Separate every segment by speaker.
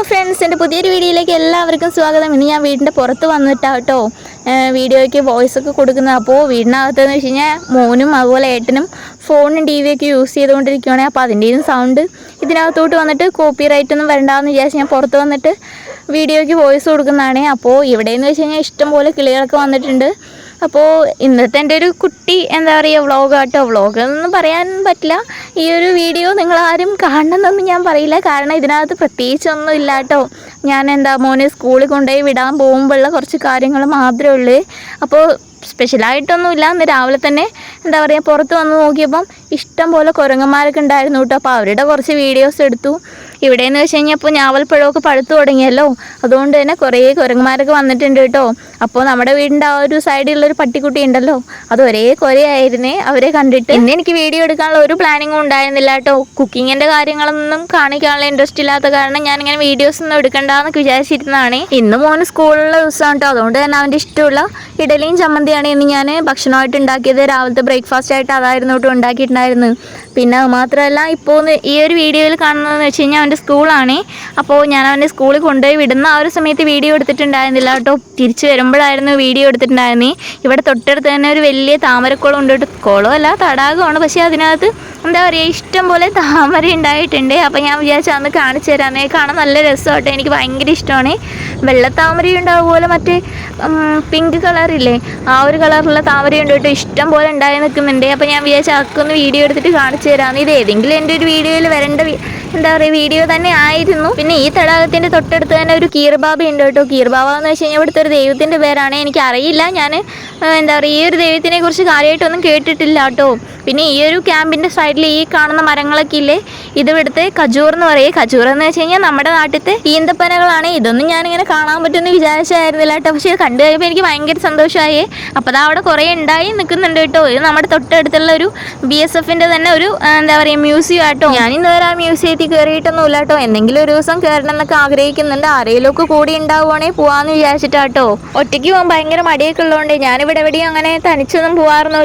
Speaker 1: Hello friends എൻ്റെ പുതിയൊരു വീഡിയോയിലേക്ക് എല്ലാവർക്കും സ്വാഗതം ഇനി ഞാൻ വീടിൻ്റെ പുറത്ത് വന്നിട്ടാട്ടോ വീഡിയോയ്ക്ക് വോയിസ് ഒക്കെ കൊടുക്കുന്നത് അപ്പോൾ വീടിനകത്തെന്ന് വെച്ച് കഴിഞ്ഞാൽ മോനും അതുപോലെ ഏട്ടനും ഫോണും ടി വിയൊക്കെ യൂസ് ചെയ്തുകൊണ്ടിരിക്കുകയാണെങ്കിൽ അപ്പോൾ അതിൻ്റെയും സൗണ്ട് ഇതിനകത്തോട്ട് വന്നിട്ട് കോപ്പി റൈറ്റ് ഒന്നും വരണ്ടാന്ന് വിചാരിച്ച് ഞാൻ പുറത്ത് വന്നിട്ട് വീഡിയോയ്ക്ക് വോയിസ് കൊടുക്കുന്നതാണ് അപ്പോൾ ഇവിടെയെന്ന് വെച്ച് കഴിഞ്ഞാൽ ഇഷ്ടംപോലെ കിളികളൊക്കെ വന്നിട്ടുണ്ട് അപ്പോൾ ഇന്നത്തെ എൻ്റെ ഒരു കുട്ടി എന്താ പറയുക വ്ളോഗാട്ടോ വ്ളോഗ് എന്ന് പറയാൻ പറ്റില്ല ഈ ഒരു വീഡിയോ നിങ്ങൾ ആരും കാണണമെന്നൊന്നും ഞാൻ പറയില്ല കാരണം ഇതിനകത്ത് പ്രത്യേകിച്ചൊന്നും ഇല്ല കേട്ടോ ഞാൻ എന്താ മോനെ സ്കൂളിൽ കൊണ്ടുപോയി വിടാൻ പോകുമ്പോഴുള്ള കുറച്ച് കാര്യങ്ങൾ മാത്രമേ ഉള്ളൂ അപ്പോൾ സ്പെഷ്യലായിട്ടൊന്നുമില്ല ഇന്ന് രാവിലെ തന്നെ എന്താ പറയുക പുറത്ത് വന്ന് നോക്കിയപ്പം ഇഷ്ടം പോലെ കുരങ്ങന്മാരൊക്കെ ഉണ്ടായിരുന്നു കേട്ടോ അപ്പോൾ അവരുടെ കുറച്ച് വീഡിയോസ് എടുത്തു ഇവിടെയെന്ന് വെച്ച് കഴിഞ്ഞാൽ ഇപ്പോൾ ഞാവൽപ്പഴമൊക്കെ പഴുത്തു തുടങ്ങിയല്ലോ അതുകൊണ്ട് തന്നെ കുറേ കുരങ്ങന്മാരൊക്കെ വന്നിട്ടുണ്ട് കേട്ടോ അപ്പോൾ നമ്മുടെ വീടിൻ്റെ ആ ഒരു സൈഡിലുള്ളൊരു പട്ടിക്കുട്ടി ഉണ്ടല്ലോ അത് ഒരേ കുരയായിരുന്നേ അവരെ കണ്ടിട്ട് ഇന്ന് എനിക്ക് വീഡിയോ എടുക്കാനുള്ള ഒരു പ്ലാനിങ്ങും ഉണ്ടായിരുന്നില്ല കേട്ടോ കുക്കിങ്ങിൻ്റെ കാര്യങ്ങളൊന്നും കാണിക്കാനുള്ള ഇൻട്രസ്റ്റ് ഇല്ലാത്ത കാരണം ഞാനിങ്ങനെ വീഡിയോസ് ഒന്നും എടുക്കണ്ടെന്നൊക്കെ വിചാരിച്ചിരുന്നതാണ് ഇന്ന് മോന് സ്കൂളിലുള്ള ദിവസമാണ് കേട്ടോ അതുകൊണ്ട് തന്നെ അവൻ്റെ ഇഷ്ടമുള്ള ഇഡലിയും ചമ്മന്തി കൂടിയാണ് ഇന്ന് ഞാൻ ഭക്ഷണമായിട്ട് ഉണ്ടാക്കിയത് രാവിലത്തെ ബ്രേക്ക്ഫാസ്റ്റ് ആയിട്ട് അതായിരുന്നു കേട്ടോ ഉണ്ടാക്കിയിട്ടുണ്ടായിരുന്നു പിന്നെ അത് മാത്രമല്ല ഇപ്പോൾ ഈ ഒരു വീഡിയോയിൽ കാണുന്നതെന്ന് വെച്ച് കഴിഞ്ഞാൽ അവൻ്റെ സ്കൂളാണ് അപ്പോൾ ഞാൻ അവൻ്റെ സ്കൂളിൽ കൊണ്ടുപോയി വിടുന്ന ആ ഒരു സമയത്ത് വീഡിയോ എടുത്തിട്ടുണ്ടായിരുന്നില്ല കേട്ടോ തിരിച്ചു വരുമ്പോഴായിരുന്നു വീഡിയോ എടുത്തിട്ടുണ്ടായിരുന്നേ ഇവിടെ തൊട്ടടുത്ത് തന്നെ ഒരു വലിയ താമരക്കുളം ഉണ്ട് കേട്ടോ കുളമല്ല തടാകമാണ് പക്ഷേ അതിനകത്ത് എന്താ പറയുക ഇഷ്ടം പോലെ താമര ഉണ്ടായിട്ടുണ്ട് അപ്പോൾ ഞാൻ വിചാരിച്ചാൽ അന്ന് കാണിച്ചു തരാമേ കാണാൻ നല്ല രസമാട്ടോ എനിക്ക് ഭയങ്കര ഇഷ്ടമാണ് ഉണ്ടാവും പോലെ മറ്റേ പിങ്ക് കളറില്ലേ ആ ഒരു കളറുള്ള ഉണ്ട് കേട്ടോ ഇഷ്ടം പോലെ ഉണ്ടായി നിൽക്കുന്നുണ്ട് അപ്പോൾ ഞാൻ വിചാരിച്ചാൽ അതൊക്കെ വീഡിയോ എടുത്തിട്ട് കാണിച്ചു തരാമെന്ന് ഇത് ഏതെങ്കിലും എൻ്റെ ഒരു വീഡിയോയിൽ വരേണ്ട എന്താ പറയുക വീഡിയോ തന്നെ ആയിരുന്നു പിന്നെ ഈ തടാകത്തിൻ്റെ തൊട്ടടുത്ത് തന്നെ ഒരു കീർബാബ ഉണ്ട് കേട്ടോ കീർബാബ എന്ന് വെച്ച് കഴിഞ്ഞാൽ ഇവിടുത്തെ ഒരു ദൈവത്തിൻ്റെ പേരാണ് എനിക്കറിയില്ല ഞാൻ എന്താ പറയുക ഈ ഒരു ദൈവത്തിനെ കുറിച്ച് കാര്യമായിട്ടൊന്നും കേട്ടിട്ടില്ല കേട്ടോ പിന്നെ ഈ ഒരു ക്യാമ്പിൻ്റെ സൈഡിൽ ഈ കാണുന്ന മരങ്ങളൊക്കെ ഇല്ലേ ഇതിവിടുത്തെ ഖജൂർ എന്ന് പറയും ഖജൂർ എന്ന് വെച്ച് കഴിഞ്ഞാൽ നമ്മുടെ നാട്ടിലത്തെ ഈന്തപ്പനകളാണ് ഇതൊന്നും ഞാനിങ്ങനെ കാണാൻ പറ്റുമെന്ന് വിചാരിച്ചായിരുന്നില്ല കേട്ടോ പക്ഷേ ഇത് കണ്ടു കഴിയുമ്പോൾ എനിക്ക് ഭയങ്കര സന്തോഷമായി അപ്പോൾ അതാ അവിടെ കുറേ ഉണ്ടായി നിൽക്കുന്നുണ്ട് കേട്ടോ ഇത് നമ്മുടെ തൊട്ടടുത്തുള്ള ഒരു ബി എസ് എഫിൻ്റെ തന്നെ ഒരു എന്താ പറയുക മ്യൂസിയം ആട്ടോ ഞാനിന്ന് വരെ ആ മ്യൂസിയത്തിൽ കയറിയിട്ടൊന്നും ഇല്ല കേട്ടോ എന്തെങ്കിലും ഒരു ദിവസം കയറണം എന്നൊക്കെ ആഗ്രഹിക്കുന്നുണ്ട് ആരെയിലൊക്കെ കൂടി ഉണ്ടാവുകയാണെങ്കിൽ പോകാമെന്ന് വിചാരിച്ചിട്ടാട്ടോ ഒറ്റയ്ക്ക് പോകാൻ ഭയങ്കര മടിയൊക്കെ ഉള്ളതുകൊണ്ട് ഞാനിവിടെ എവിടെയും അങ്ങനെ തനിച്ചൊന്നും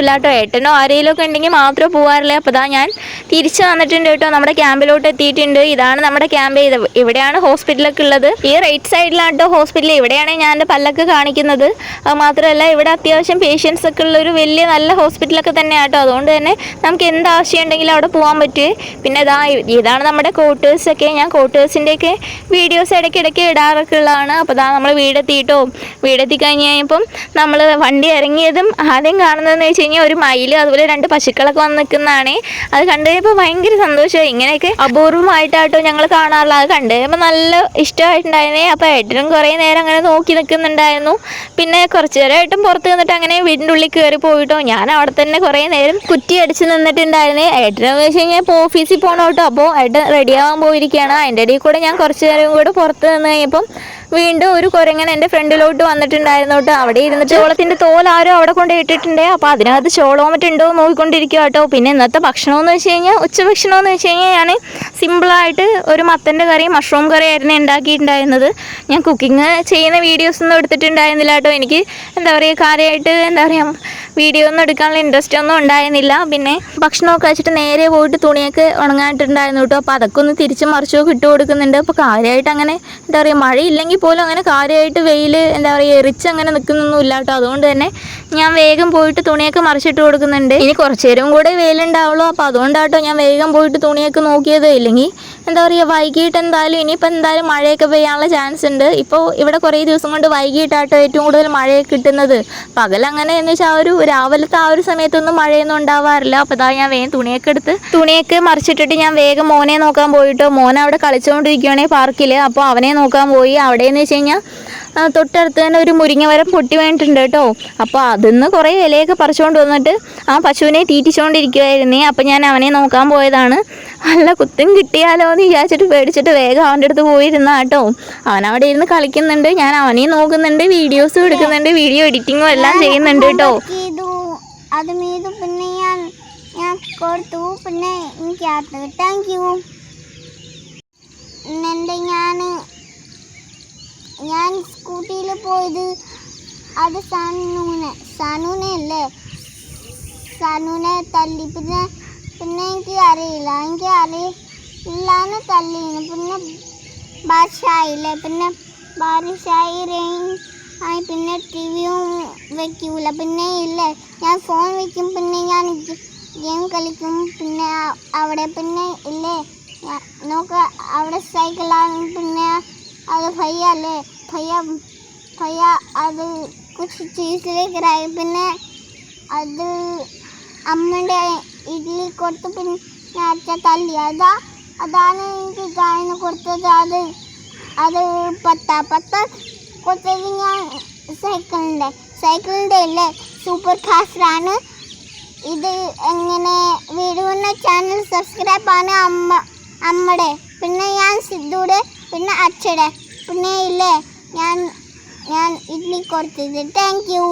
Speaker 1: ഇല്ല കേട്ടോ ഏട്ടനോ ആരെങ്കിലുമൊക്കെ ഉണ്ടെങ്കിൽ മാത്രമേ പോകാറുള്ളൂ അപ്പോൾ ഇതാ ഞാൻ തിരിച്ചു വന്നിട്ടുണ്ട് കേട്ടോ നമ്മുടെ ക്യാമ്പിലോട്ട് എത്തിയിട്ടുണ്ട് ഇതാണ് നമ്മുടെ ക്യാമ്പ് ഇത് ഇവിടെയാണ് ഹോസ്പിറ്റലൊക്കെ ഉള്ളത് ഈ റൈറ്റ് സൈഡിലാണ് കേട്ടോ ഹോസ്പിറ്റൽ ഇവിടെയാണ് ഞാൻ എൻ്റെ പല്ലൊക്കെ കാണിക്കുന്നത് അത് മാത്രമല്ല ഇവിടെ അത്യാവശ്യം പേഷ്യൻസ് ഒക്കെ ഉള്ള ഒരു വലിയ നല്ല ഹോസ്പിറ്റലൊക്കെ തന്നെയാണ് കേട്ടോ അതുകൊണ്ട് തന്നെ നമുക്ക് എന്ത് ആവശ്യം ഉണ്ടെങ്കിലും അവിടെ പോകാൻ പറ്റും പിന്നെ ഇതാ ഇതാണ് നമ്മുടെ കോട്ടേഴ്സൊക്കെ ഞാൻ കോട്ടേഴ്സിൻ്റെയൊക്കെ വീഡിയോസ് ഇടയ്ക്കിടയ്ക്ക് ഇടാറൊക്കെ ഉള്ളതാണ് അപ്പോൾ ഇതാ നമ്മൾ വീടെത്തിയിട്ടോ വീടെത്തി കഴിഞ്ഞ് കഴിഞ്ഞപ്പം നമ്മൾ വണ്ടി ഇറങ്ങിയതും ആദ്യം കാണുന്നതെന്ന് വെച്ച് കഴിഞ്ഞാൽ ഒരു മയിൽ അതുപോലെ രണ്ട് പശു പൂക്കളൊക്കെ വന്ന് നിൽക്കുന്നതാണ് അത് കണ്ടു കഴിഞ്ഞപ്പോൾ ഭയങ്കര സന്തോഷമായി ഇങ്ങനെയൊക്കെ അപൂർവമായിട്ടാട്ടോ ഞങ്ങൾ കാണാറുള്ളത് അത് കണ്ടു കഴിയുമ്പോൾ നല്ല ഇഷ്ടമായിട്ടുണ്ടായിരുന്നേ അപ്പോൾ ഏട്ടനും കുറേ നേരം അങ്ങനെ നോക്കി നിൽക്കുന്നുണ്ടായിരുന്നു പിന്നെ കുറച്ച് നേരം ഏട്ടൻ പുറത്ത് നിന്നിട്ട് അങ്ങനെ വീടിൻ്റെ ഉള്ളിൽ കയറി പോയിട്ടോ ഞാൻ അവിടെ തന്നെ കുറേ നേരം കുറ്റി അടിച്ച് നിന്നിട്ടുണ്ടായിരുന്നേ ഏട്ടനെന്ന് വെച്ച് കഴിഞ്ഞാൽ ഇപ്പോൾ ഓഫീസിൽ പോകണോട്ടോ അപ്പോൾ ഏട്ടൻ റെഡിയാവാൻ പോയിരിക്കുകയാണ് അതിൻ്റെ ഇടയിൽ കൂടെ ഞാൻ കുറച്ച് നേരം കൂടെ പുറത്ത് നിന്ന് കഴിഞ്ഞപ്പം വീണ്ടും ഒരു കുരങ്ങൻ എൻ്റെ ഫ്രണ്ടിലോട്ട് വന്നിട്ടുണ്ടായിരുന്നു കേട്ടോ അവിടെ ഇരുന്നിട്ട് ചോളത്തിൻ്റെ തോൽ ആരോ അവിടെ കൊണ്ട് ഇട്ടിട്ടുണ്ട് അപ്പോൾ അതിനകത്ത് ചോളവും മറ്റുണ്ടോ നോക്കിക്കൊണ്ടിരിക്കുക കേട്ടോ പിന്നെ ഇന്നത്തെ ഭക്ഷണം എന്ന് വെച്ച് കഴിഞ്ഞാൽ ഉച്ച ഭക്ഷണം എന്ന് വെച്ച് കഴിഞ്ഞാൽ ഞാൻ സിമ്പിളായിട്ട് ഒരു മത്തൻ്റെ കറിയും മഷ്റൂം കറി ആയിരുന്നു ഉണ്ടാക്കിയിട്ടുണ്ടായിരുന്നത് ഞാൻ കുക്കിംഗ് ചെയ്യുന്ന വീഡിയോസ് ഒന്നും എടുത്തിട്ടുണ്ടായിരുന്നില്ല കേട്ടോ എനിക്ക് എന്താ പറയുക കാര്യമായിട്ട് എന്താ പറയുക വീഡിയോ ഒന്നും എടുക്കാനുള്ള ഇൻട്രസ്റ്റ് ഒന്നും ഉണ്ടായിരുന്നില്ല പിന്നെ ഭക്ഷണമൊക്കെ വെച്ചിട്ട് നേരെ പോയിട്ട് തുണിയൊക്കെ ഉണങ്ങാനായിട്ടുണ്ടായിരുന്നു കേട്ടോ അപ്പോൾ അതൊക്കെ ഒന്ന് തിരിച്ച് മറിച്ചോ കിട്ടുകൊടുക്കുന്നുണ്ട് അപ്പൊ അപ്പോൾ കാര്യമായിട്ട് അങ്ങനെ എന്താ പറയുക മഴയില്ലെങ്കിൽ പോലും അങ്ങനെ കാര്യമായിട്ട് വെയിൽ എന്താ പറയുക എറിച്ച് അങ്ങനെ നിൽക്കുന്നൊന്നും ഇല്ലാട്ടോ അതുകൊണ്ട് തന്നെ ഞാൻ വേഗം പോയിട്ട് തുണിയൊക്കെ മറിച്ചിട്ട് കൊടുക്കുന്നുണ്ട് ഇനി കുറച്ചു നേരം കൂടെ വെയിലുണ്ടാവുള്ളൂ അപ്പോൾ അതുകൊണ്ടാട്ടോ ഞാൻ വേഗം പോയിട്ട് തുണിയൊക്കെ നോക്കിയത് ഇല്ലെങ്കിൽ എന്താ പറയുക വൈകിട്ട് എന്തായാലും ഇനിയിപ്പോൾ എന്തായാലും മഴയൊക്കെ പെയ്യാനുള്ള ചാൻസ് ഉണ്ട് ഇപ്പോൾ ഇവിടെ കുറേ ദിവസം കൊണ്ട് വൈകിട്ടാട്ടോ ഏറ്റവും കൂടുതൽ മഴയൊക്കെ കിട്ടുന്നത് പകലങ്ങനെ എന്ന് വെച്ചാൽ ആ ഒരു രാവിലത്തെ ആ ഒരു സമയത്തൊന്നും മഴയൊന്നും ഉണ്ടാവാറില്ല അപ്പോൾ ഇതാ ഞാൻ വേഗം തുണിയൊക്കെ എടുത്ത് തുണിയൊക്കെ മറിച്ചിട്ടിട്ട് ഞാൻ വേഗം മോനെ നോക്കാൻ പോയിട്ടോ മോൻ അവിടെ കളിച്ചുകൊണ്ടിരിക്കുകയാണെങ്കിൽ പാർക്കിൽ അപ്പോൾ അവനെ നോക്കാൻ പോയി അവിടെയെന്ന് വെച്ച് കഴിഞ്ഞാൽ തൊട്ടടുത്ത് തന്നെ ഒരു മുരിങ്ങവരം പൊട്ടി വേണ്ടിട്ടുണ്ട് കേട്ടോ അപ്പോൾ അതിന്ന് കുറേ ഇലയൊക്കെ പറിച്ചുകൊണ്ട് വന്നിട്ട് ആ പശുവിനെ തീറ്റിച്ചുകൊണ്ടിരിക്കുവായിരുന്നേ അപ്പോൾ ഞാൻ അവനെ നോക്കാൻ പോയതാണ് നല്ല കുത്തും കിട്ടിയാലോ എന്ന് വിചാരിച്ചിട്ട് പേടിച്ചിട്ട് വേഗം അവൻ്റെ അടുത്ത് പോയിരുന്ന കേട്ടോ അവൻ അവിടെ ഇരുന്ന് കളിക്കുന്നുണ്ട് ഞാൻ അവനെ നോക്കുന്നുണ്ട് വീഡിയോസ് എടുക്കുന്നുണ്ട് വീഡിയോ എഡിറ്റിങ്ങും എല്ലാം ചെയ്യുന്നുണ്ട് കേട്ടോ
Speaker 2: പിന്നെ ഞാൻ ഞാൻ കൊടുത്തു പിന്നെ എനിക്ക് താങ്ക് യു എന്നെ ഞാൻ ഞാൻ സ്കൂട്ടിയിൽ പോയത് അത് സനൂന സനൂനെ അല്ലേ സനൂനെ തല്ലി പിന്നെ പിന്നെ എനിക്ക് അറിയില്ല എനിക്ക് അറിയില്ലാന്ന് തല്ലിന് പിന്നെ ബാഷായില്ലേ പിന്നെ ബാരിഷായി റെയിൻ ആയി പിന്നെ ടി വിയും വെക്കൂല പിന്നെ ഇല്ലേ ഞാൻ ഫോൺ വെക്കും പിന്നെ ഞാൻ ഗെയിം കളിക്കും പിന്നെ അവിടെ പിന്നെ ഇല്ലേ നോക്ക് അവിടെ സൈക്കിളാണ് പിന്നെ അത് ഭയ്യ അല്ലേ ഭയ്യ ഭയ്യ അത് കുറച്ച് ചീസിലേക്ക് ഇടായി പിന്നെ അത് അമ്മയുടെ ഇഡ്ഡലി കൊടുത്ത് പിന്നെ നേരത്തെ തല്ലി അതാ അതാണ് എനിക്ക് ഗായന കൊടുത്തത് അത് അത് പത്ത പത്ത കൊടുത്തത് ഞാൻ സൈക്കിളിൻ്റെ സൈക്കിളിൻ്റെ അല്ലേ സൂപ്പർ ഫാസ്റ്ററാണ് ഇത് എങ്ങനെ വീഡിയോൻ്റെ ചാനൽ സബ്സ്ക്രൈബ് ആണ് അമ്മ അമ്മടെ പിന്നെ ഞാൻ സിദ്ധുടെ പിന്നെ അച്ഛടെ പിന്നെ ഇല്ലേ ഞാൻ ഞാൻ ഇഡ്ലി കൊടുത്തത് താങ്ക് യു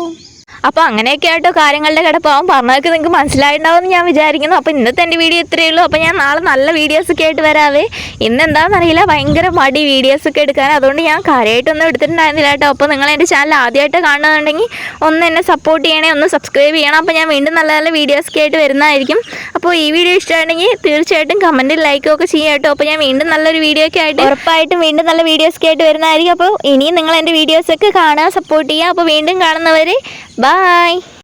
Speaker 1: അപ്പോൾ അങ്ങനെയൊക്കെ ആയിട്ടോ കാര്യങ്ങളുടെ കിടപ്പാവും പറഞ്ഞതൊക്കെ നിങ്ങൾക്ക് മനസ്സിലായിട്ടുണ്ടാവുമെന്ന് ഞാൻ വിചാരിക്കുന്നു അപ്പോൾ ഇന്നത്തെ എന്റെ വീഡിയോ ഇത്രയേ ഉള്ളൂ അപ്പോൾ ഞാൻ നാളെ നല്ല ഒക്കെ ആയിട്ട് വരാവേ ഇന്ന് അറിയില്ല ഭയങ്കര മടി ഒക്കെ എടുക്കാൻ അതുകൊണ്ട് ഞാൻ കാര്യമായിട്ടൊന്നും എടുത്തിട്ടുണ്ടായിരുന്നില്ല കേട്ടോ അപ്പോൾ നിങ്ങൾ എന്റെ ചാനൽ ആദ്യമായിട്ട് കാണുന്നുണ്ടെങ്കിൽ ഒന്ന് എന്നെ സപ്പോർട്ട് ചെയ്യണേ ഒന്ന് സബ്സ്ക്രൈബ് ചെയ്യണം അപ്പോൾ ഞാൻ വീണ്ടും നല്ല നല്ല ഒക്കെ ആയിട്ട് വരുന്നതായിരിക്കും അപ്പോൾ ഈ വീഡിയോ ഇഷ്ടമാണെങ്കിൽ തീർച്ചയായിട്ടും കമന്റ് ലൈക്കും ഒക്കെ ചെയ്യാം കേട്ടോ അപ്പോൾ ഞാൻ വീണ്ടും നല്ലൊരു വീഡിയോ ഒക്കെ ആയിട്ട് ഉറപ്പായിട്ടും വീണ്ടും നല്ല ഒക്കെ ആയിട്ട് വരുന്നതായിരിക്കും അപ്പോൾ ഇനിയും നിങ്ങൾ എന്റെ വീഡിയോസ് ഒക്കെ കാണുക സപ്പോർട്ട് ചെയ്യുക അപ്പോൾ വീണ്ടും കാണുന്നവർ Bye!